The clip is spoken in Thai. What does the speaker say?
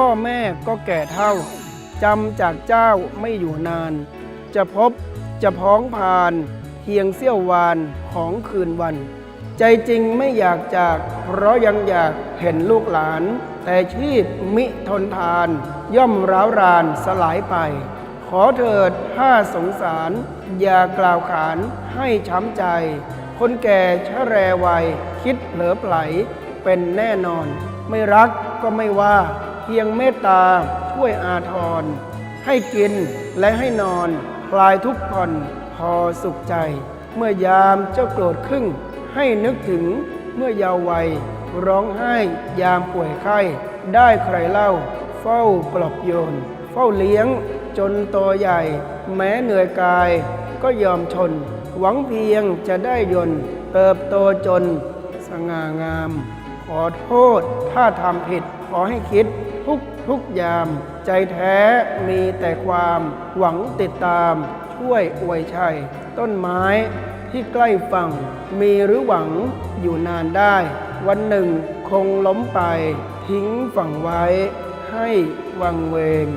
พ่อแม่ก็แก่เท่าจำจากเจ้าไม่อยู่นาน จะพบจะพ้องผ่านเพียงเสี้ยววานของคืนวัน ใจจริงไม่อยากจาก เพราะยังอยากเห็นลูกหลาน แต่ชีพมิทนทาน ย่อมร้าวรานสลายไป ขอเถิดถ้าสงสาร อย่ากล่าวขานให้ช้ำใจ คนแก่ชะแรวัย คิดเผลอไผลเป็นแน่นอน ไม่รักก็ไม่ว่า เพียงเมตตาช่วยอาทร ให้กินและให้นอน คลายทุกข์ผ่อนพอสุขใจ เมื่อยามเจ้าโกรธครึ่งให้นึกถึงเมื่อเยาว์วัย ร้องไห้ยามป่วยไข้ ได้ใครเล่า เฝ้าปลอบโยน เฝ้าเลี้ยงจนโตใหญ่ แม้เหนื่อยกาย ก็ยอมชน หวังเพียงจะได้ยน เติบโตจน สง่างาม ขอโทษถ้าทำผิดขอให้คิด ทุกทุกยาม ใจแท้มีแต่ความหวังติดตาม ช่วยอวยชัย ต้นไม้ที่ใกล้ฝั่ง มีหรือหวังอยู่นานได้ วันหนึ่งคงล้มไป ทิ้งฝั่งไว้ให้วังเวง